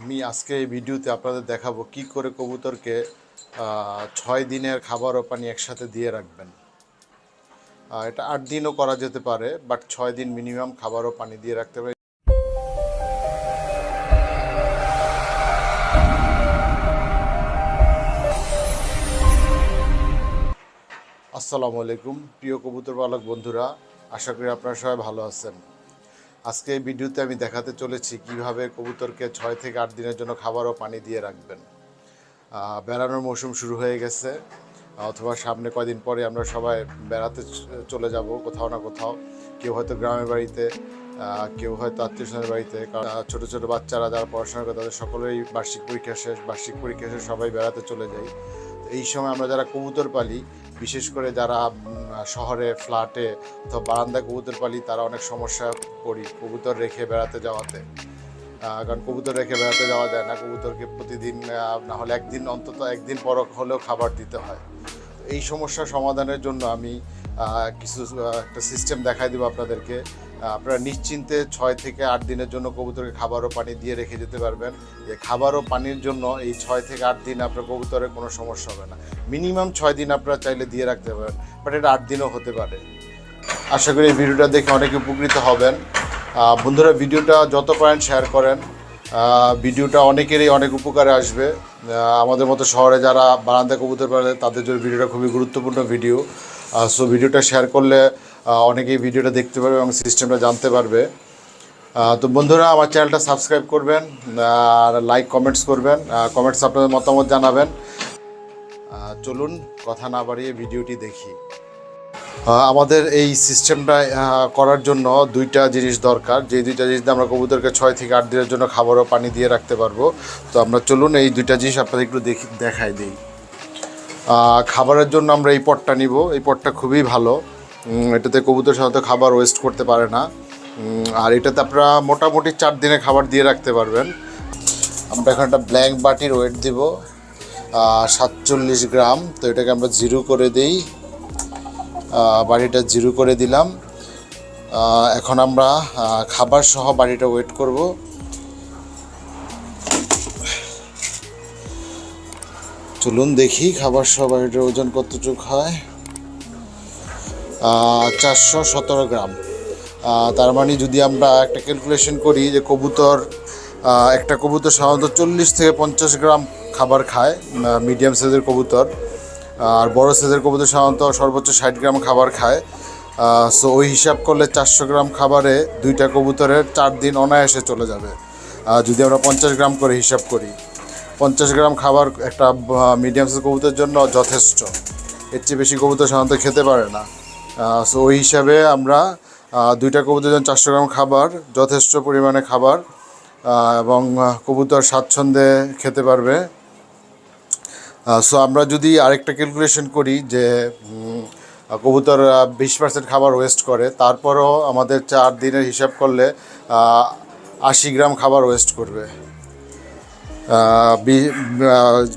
আমি আজকে এই ভিডিওতে আপনাদের দেখাবো কি করে কবুতরকে ছয় দিনের খাবার ও পানি একসাথে দিয়ে রাখবেন। এটা আট দিনও করা যেতে পারে, বাট ছয় দিন মিনিমাম খাবার ও পানি দিয়ে রাখতে হবে। আসসালামু আলাইকুম, প্রিয় কবুতর পালক বন্ধুরা, আশা করি আপনারা সবাই ভালো আছেন। আজকে এই ভিডিওতে আমি দেখাতে চলেছি কীভাবে কবুতরকে ছয় থেকে আট দিনের জন্য খাবার ও পানি দিয়ে রাখবেন। বেড়ানোর মৌসুম শুরু হয়ে গেছে, অথবা সামনে কয়দিন পরে আমরা সবাই বেড়াতে চলে যাব কোথাও না কোথাও। কেউ হয়তো গ্রামের বাড়িতে কেউ হয়তো আত্মীয় স্বজনের বাড়িতে ছোট ছোট বাচ্চারা যারা পড়াশোনা করে তাদের সকলেই বার্ষিক পরীক্ষা শেষ, বার্ষিক পরীক্ষা শেষ সবাই বেড়াতে চলে যাই। এই সময় আমরা যারা কবুতর পালি বিশেষ করে যারা শহরে, ফ্ল্যাটে অথবা বারান্দা কবুতর পালি তারা অনেক সমস্যা পড়ি কবুতর রেখে বেড়াতে যাওয়াতে। কারণ কবুতর রেখে বেড়াতে যাওয়া যায় না, কবুতরকে প্রতিদিন না হলে একদিন অন্তত একদিন পর হলেও খাবার দিতে হয়। এই সমস্যা সমাধানের জন্য আমি কিছু একটা সিস্টেম দেখাই দেবো আপনাদেরকে। আপনারা নিশ্চিন্তে ছয় থেকে আট দিনের জন্য কবুতরকে খাবার ও পানি দিয়ে রেখে যেতে পারবেন। যে খাবার ও পানির জন্য এই ছয় থেকে আট দিন আপনার কবুতরের কোনো সমস্যা হবে না। মিনিমাম ছয় দিন আপনারা চাইলে দিয়ে রাখতে পারেন, বাট এটা আট দিনও হতে পারে। আশা করি এই ভিডিওটা দেখে অনেকে উপকৃত হবেন। বন্ধুরা, ভিডিওটা যত পারেন শেয়ার করেন। ভিডিওটা অনেকেরই অনেক উপকারে আসবে। আমাদের মতো শহরে যারা বারান্দা কবুতর পারে তাদের জন্য ভিডিওটা খুবই গুরুত্বপূর্ণ ভিডিও। সো ভিডিওটা শেয়ার করলে অনেকেই ভিডিওটা দেখতে পারবে এবং সিস্টেমটা জানতে পারবে। তো বন্ধুরা, আমার চ্যানেলটা সাবস্ক্রাইব করবেন, আর লাইক কমেন্টস করবেন। কমেন্টস আপনাদের মতামত জানাবেন। চলুন, কথা না বাড়িয়ে ভিডিওটি দেখি। আমাদের এই সিস্টেমটা করার জন্য দুইটা জিনিস দরকার। যে দুইটা জিনিস আমরা কবুতরকে ছয় থেকে আট দিনের জন্য খাবার ও পানি দিয়ে রাখতে পারব। তো আমরা চলুন এই দুইটা জিনিস আপনাদের একটু দেখি, দেখাই দিই। খাবারের জন্য আমরা এই পটটা নিব। এই পটটা খুবই ভালো। এটাতে কবুতর সাধারণত খাবার ওয়েস্ট করতে পারে না। আর এটাতে আপনারা মোটামুটি চার দিনে খাবার দিয়ে রাখতে পারবেন। আমরা এখন একটা ব্ল্যাঙ্ক বাটির ওয়েট দিব। সাতচল্লিশ গ্রাম। তো এটাকে আমরা জিরো করে দিই। বাড়িটা জিরো করে দিলাম। এখন আমরা খাবার সহ বাড়িটা ওয়েট করব। চলুন দেখি খাবার সহ বাড়িটার ওজন কতটুকু হয়। চারশো সতেরো গ্রাম। তার মানে যদি আমরা একটা ক্যালকুলেশন করি যে কবুতর একটা কবুতর সাধারণত চল্লিশ থেকে পঞ্চাশ গ্রাম খাবার খায় মিডিয়াম সাইজের কবুতর আর বড় সাইজের কবুতর সাধারণত সর্বোচ্চ ষাট গ্রাম খাবার খায়। সো ওই হিসাব করলে চারশো গ্রাম খাবারে দুইটা কবুতরের চার দিন অনায়াসে চলে যাবে। যদি আমরা পঞ্চাশ গ্রাম করে হিসাব করি, পঞ্চাশ গ্রাম খাবার একটা মিডিয়াম সাইজ কবুতরের জন্য যথেষ্ট। এর চেয়ে বেশি কবুতর সাধারণত খেতে পারে না। সো ওই হিসাবে আমরা দুইটা কবুতরের জন্য চারশো গ্রাম খাবার, যথেষ্ট পরিমাণে খাবার এবং কবুতর স্বাচ্ছন্দ্যে খেতে পারবে। সো আমরা যদি আরেকটা ক্যালকুলেশন করি যে কবুতর বিশ পার্সেন্ট খাবার ওয়েস্ট করে, তারপরও আমাদের চার দিনের হিসাব করলে আশি গ্রাম খাবার ওয়েস্ট করবে।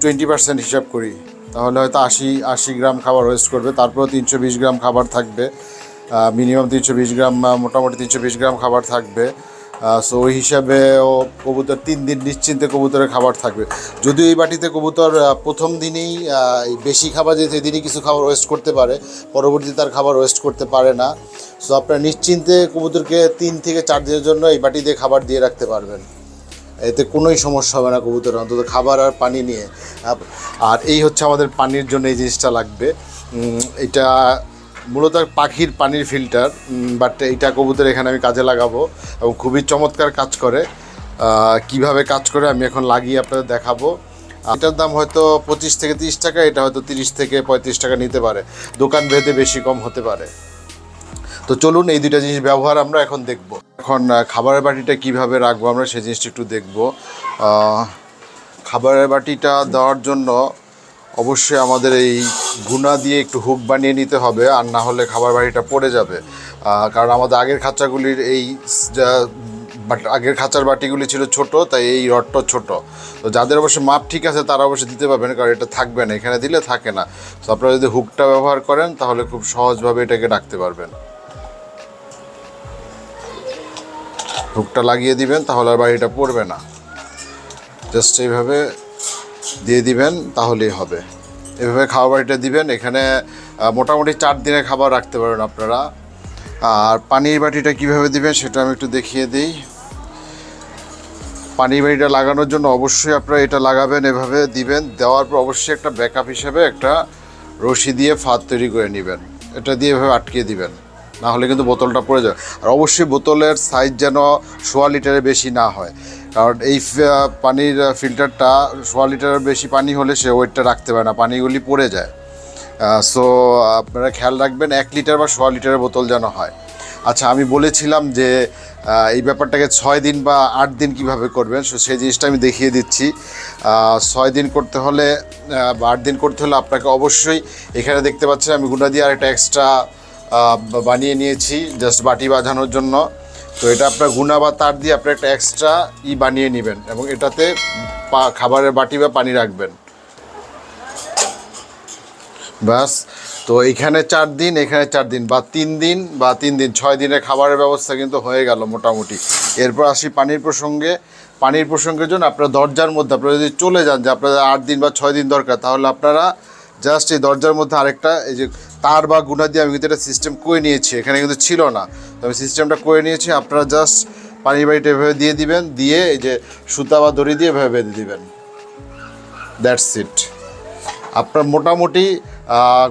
টোয়েন্টি পার্সেন্ট হিসাব করি, তাহলে হয়তো আশি আশি গ্রাম খাবার ওয়েস্ট করবে, তারপরেও তিনশো বিশ গ্রাম খাবার থাকবে। মিনিমাম তিনশো বিশ গ্রাম মোটামুটি তিনশো বিশ গ্রাম খাবার থাকবে। সো ওই হিসাবে ও কবুতর তিন দিন নিশ্চিন্তে কবুতরের খাবার থাকবে। যদিও এই বাটিতে কবুতর প্রথম দিনেই বেশি খাবার যেতে দিনই কিছু খাবার ওয়েস্ট করতে পারে, পরবর্তীতে তার খাবার ওয়েস্ট করতে পারে না। সো আপনারা নিশ্চিন্তে কবুতরকে তিন থেকে চার দিনের জন্য এই বাটি দিয়ে খাবার দিয়ে রাখতে পারবেন। এতে কোনোই সমস্যা হবে না কবুতর অন্তত খাবার আর পানি নিয়ে। আর এই হচ্ছে আমাদের পানির জন্য এই জিনিসটা লাগবে। এটা মূলত পাখির পানির ফিল্টার বাট এইটা কবুতর এখানে আমি কাজে লাগাবো এবং খুবই চমৎকার কাজ করে। কীভাবে কাজ করে আমি এখন লাগিয়ে আপনাদের দেখাবো। এটার দাম হয়তো পঁচিশ থেকে তিরিশ টাকা, এটা হয়তো তিরিশ থেকে পঁয়ত্রিশ টাকা নিতে পারে। দোকান ভেদে বেশি কম হতে পারে। তো চলুন এই দুইটা জিনিস ব্যবহার আমরা এখন দেখব। এখন খাবারের বাটিটা কীভাবে রাখব আমরা সেই জিনিসটা একটু দেখব। খাবারের বাটিটা দেওয়ার জন্য অবশ্যই আমাদের এই গুনা দিয়ে একটু হুক বানিয়ে নিতে হবে, আর না হলে খাবার বাড়িটা পড়ে যাবে। কারণ আমাদের আগের খাঁচাগুলির এই বাট, আগের খাঁচার বাটিগুলি ছিল ছোট, তাই এই রডটা ছোট। তো যাদের অবশ্য মাপ ঠিক আছে, তারা অবশ্যই দিতে পারবেন, কারণ এটা থাকবে না, এখানে দিলে থাকে না। তো আপনারা যদি হুকটা ব্যবহার করেন, তাহলে খুব সহজভাবে এটাকে ডাকতে পারবেন। হুকটা লাগিয়ে দিবেন, তাহলে আর বাড়িটা পড়বে না। জাস্ট এইভাবে দিয়ে দিবেন, তাহলেই হবে। এভাবে খাওয়া বাড়িটা দিবেন, এখানে মোটামুটি চার দিনের খাবার রাখতে পারেন আপনারা। আর পানির বাটিটা কীভাবে দিবেন সেটা আমি একটু দেখিয়ে দিই। পানির বাড়িটা লাগানোর জন্য অবশ্যই আপনারা এটা লাগাবেন, এভাবে দিবেন। দেওয়ার পর অবশ্যই একটা ব্যাকআপ হিসেবে একটা রশি দিয়ে ফাঁদ তৈরি করে নেবেন। এটা দিয়ে এভাবে আটকে দিবেন। না হলে কিন্তু বোতলটা পড়ে যাবে। আর অবশ্যই বোতলের সাইজ যেন সোয়া লিটারের বেশি না হয়। কারণ এই পানির ফিল্টারটা সোয়া লিটারের বেশি পানি হলে সে ওয়েটটা রাখতে পারে না, পানিগুলি পড়ে যায়। সো আপনারা খেয়াল রাখবেন, এক লিটার বা সোয়া লিটারের বোতল যেন হয়। আচ্ছা আমি বলেছিলাম যে এই ব্যাপারটাকে ছয় দিন বা আট দিন কীভাবে করবেন সো সেই জিনিসটা আমি দেখিয়ে দিচ্ছি। ছয় দিন করতে হলে বা আট দিন করতে হলে আপনাকে অবশ্যই এখানে দেখতে পাচ্ছেন, আমি গুঁড়া দিয়ে আর একটা এক্সট্রা বানিয়ে নিয়েছি জাস্ট বাটি বাঁধানোর জন্য। তো এটা আপনার গুণা বা তার দিয়ে আপনার একটা এক্সট্রা ই বানিয়ে নেবেন এবং এটাতে খাবারের বাটি বা পানি রাখবেন। ব্যাস, তো এখানে চার দিন, এখানে চার দিন, বা তিন দিন, বা তিন দিন, ছয় দিনের খাবারের ব্যবস্থা কিন্তু হয়ে গেল মোটামুটি। এরপর আসি পানির প্রসঙ্গে। পানির প্রসঙ্গের জন্য আপনার দরজার মধ্যে, আপনারা যদি চলে যান, যে আপনাদের আট দিন বা ছয় দিন দরকার, তাহলে আপনারা জাস্ট এই দরজার মধ্যে আরেকটা, এই যে তার বা গুণা দিয়ে আমি কিন্তু এটা সিস্টেম করে নিয়েছি। এখানে কিন্তু ছিল না। তো আমি সিস্টেমটা করে নিয়েছি, আপনারা জাস্ট পানির বাড়িটা এভাবে দিয়ে দিবেন, দিয়ে এই যে সুতা বা দড়ি দিয়ে এভাবে বেঁধে দিবেন। দ্যাটস ইট আপনার মোটামুটি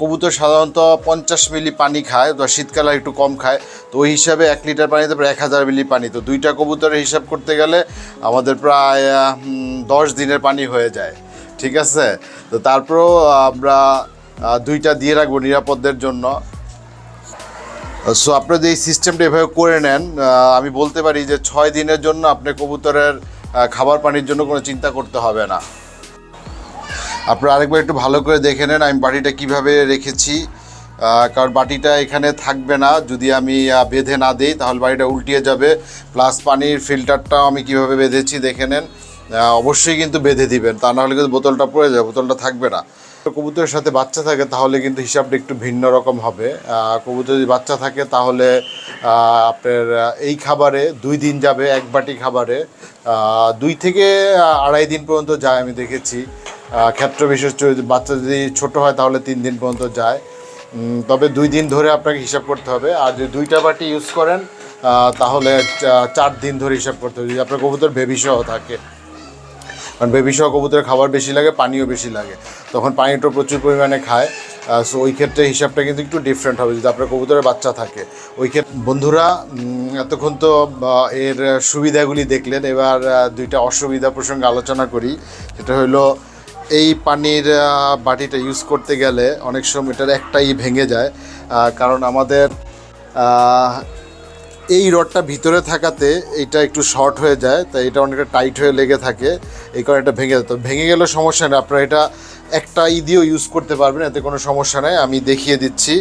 কবুতর সাধারণত পঞ্চাশ মিলি পানি খায় তো শীতকালে একটু কম খায়। তো ওই হিসাবে এক লিটার পানিতে প্রায় এক হাজার মিলি পানি। তো দুইটা কবুতরের হিসাব করতে গেলে আমাদের প্রায় দশ দিনের পানি হয়ে যায়। ঠিক আছে? তো তারপরেও আমরা দুইটা দিয়ে রাখব নিরাপদদের জন্য। সো আপনারা যে এই সিস্টেমটা এভাবে করে নেন আমি বলতে পারি যে ছয় দিনের জন্য আপনি কবুতরের খাবার পানির জন্য কোনো চিন্তা করতে হবে না। আপনারা আরেকবার একটু ভালো করে দেখে নেন আমি বাটিটা কীভাবে রেখেছি। কারণ বাটিটা এখানে থাকবে না। যদি আমি বেঁধে না দিই, তাহলে বাড়িটা উল্টিয়ে যাবে। প্লাস পানির ফিল্টারটাও আমি কীভাবে বেঁধেছি দেখে নেন। অবশ্যই কিন্তু বেঁধে দিবেন। তা নাহলে কিন্তু বোতলটা পড়ে যাবে, বোতলটা থাকবে না। কবুতরের সাথে বাচ্চা থাকে, তাহলে কিন্তু হিসাবটা একটু ভিন্ন রকম হবে। কবুতর যদি বাচ্চা থাকে, তাহলে আপনার এই খাবারে দুই দিন যাবে, এক বাটি খাবারে। দুই থেকে আড়াই দিন পর্যন্ত যায় আমি দেখেছি। ক্ষেত্র বিশেষ বাচ্চা যদি ছোট হয়, তাহলে তিন দিন পর্যন্ত যায়। তবে দুই দিন ধরে আপনাকে হিসাব করতে হবে। আর যদি দুইটা বাটি ইউজ করেন তাহলে চার দিন ধরে হিসাব করতে হবে। যদি আপনার কবুতর বেবি সহ থাকে। কারণ বেবি সহ কবুতরের খাবার বেশি লাগে, পানিও বেশি লাগে। তখন পানিটা প্রচুর পরিমাণে খায়। সো ওই ক্ষেত্রে হিসাবটা কিন্তু একটু ডিফারেন্ট হবে, যদি আপনার কবুতরের বাচ্চা থাকে। ওই ক্ষেত্রে বন্ধুরা এতক্ষণ তো এর সুবিধাগুলি দেখলেন। এবার দুইটা অসুবিধা প্রসঙ্গে আলোচনা করি। সেটা হলো এই পানির বাটিটা ইউজ করতে গেলে অনেক সময় এটার একটাই ভেঙে যায়। কারণ আমাদের এই রডটা ভিতরে থাকাতে এটা একটু শর্ট হয়ে যায়, তাই এটা অনেকটা টাইট হয়ে লেগে থাকে, এই কারণে এটা ভেঙে যেত ভেঙে গেলে সমস্যা নেই, আপনারা এটা একটা ই দিয়েও ইউজ করতে পারবেন, এতে কোনো সমস্যা নেই, আমি দেখিয়ে দিচ্ছি।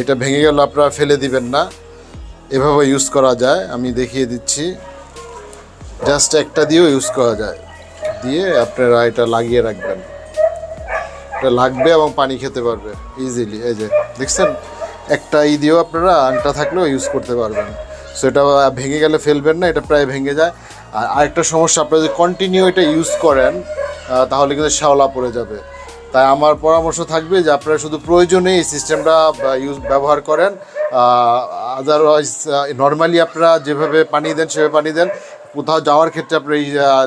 এটা ভেঙে গেলে আপনারা ফেলে দিবেন না, এভাবে ইউজ করা যায়, আমি দেখিয়ে দিচ্ছি। জাস্ট একটা দিয়েও ইউজ করা যায়, দিয়ে আপনারা এটা লাগিয়ে রাখবেন। এটা লাগবে এবং পানি খেতে পারবে ইজিলি এই যে, দেখছেন? একটা ই দিয়েও আপনারা আংটা থাকলেও ইউজ করতে পারবেন। সো এটা ভেঙে গেলে ফেলবেন না, এটা প্রায় ভেঙে যায়। আর আরেকটা সমস্যা, আপনারা যদি কন্টিনিউ এটা ইউজ করেন তাহলে কিন্তু শ্যাওলা পড়ে যাবে। তাই আমার পরামর্শ থাকবে যে আপনারা শুধু প্রয়োজনে এই সিস্টেমটা ইউজ ব্যবহার করেন। আদারওয়াইজ নর্মালি আপনারা যেভাবে পানি দেন, সেভাবে পানি দেন। কোথাও যাওয়ার ক্ষেত্রে আপনি এই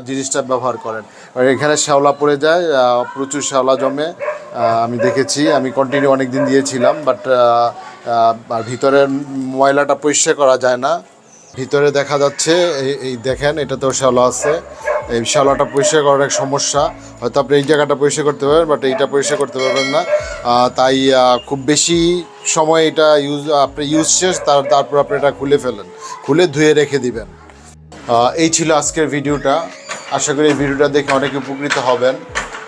জিনিসটা ব্যবহার করেন। এখানে শ্যাওলা পড়ে যায় প্রচুর শ্যাওলা জমে। আমি দেখেছি, আমি কন্টিনিউ অনেক দিন দিয়েছিলাম বাট আর ভিতরের ময়লাটা পরিষ্কার করা যায় না। ভিতরে দেখা যাচ্ছে, এই- দেখেন এটাতেও শ্যালো আছে। এই শ্যাওলাটা পরিষ্কার করার এক সমস্যা। হয়তো আপনি এই জায়গাটা পরিষ্কার করতে পারবেন বাট এইটা পরিষ্কার করতে পারবেন না। তাই খুব বেশি সময় এটা ইউজ আপনি ইউজ শেষ, তার, তারপর আপনি এটা খুলে ফেলেন। খুলে ধুয়ে রেখে দিবেন। এই ছিল আজকের ভিডিওটা। আশা করি এই ভিডিওটা দেখে অনেকে উপকৃত হবেন।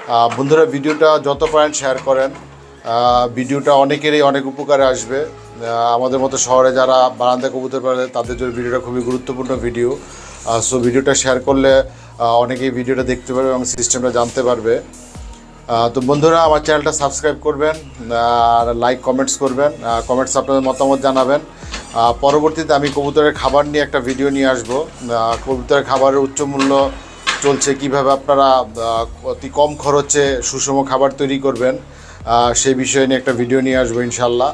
বন্ধুরা, ভিডিওটা যত পারেন শেয়ার করেন। ভিডিওটা অনেকেরই অনেক উপকারে আসবে। আমাদের মতো শহরে যারা বারান্দা কবুতর পারে তাদের জন্য ভিডিওটা খুবই গুরুত্বপূর্ণ ভিডিও। সো ভিডিওটা শেয়ার করলে অনেকেই ভিডিওটা দেখতে পারবে এবং সিস্টেমটা জানতে পারবে। তো বন্ধুরা, আমার চ্যানেলটা সাবস্ক্রাইব করবেন, আর লাইক কমেন্টস করবেন। কমেন্টস আপনাদের মতামত জানাবেন। পরবর্তীতে আমি কবুতরের খাবার নিয়ে একটা ভিডিও নিয়ে আসব। কবুতরের খাবারের উচ্চ মূল্য চলছে, কীভাবে আপনারা অতি কম খরচে সুষম খাবার তৈরি করবেন সেই বিষয়ে নিয়ে একটা ভিডিও নিয়ে আসব ইনশাল্লাহ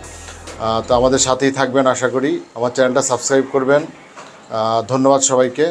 তো আমাদের সাথেই থাকবেন আশা করি। আমার চ্যানেলটা সাবস্ক্রাইব করবেন। ধন্যবাদ সবাইকে।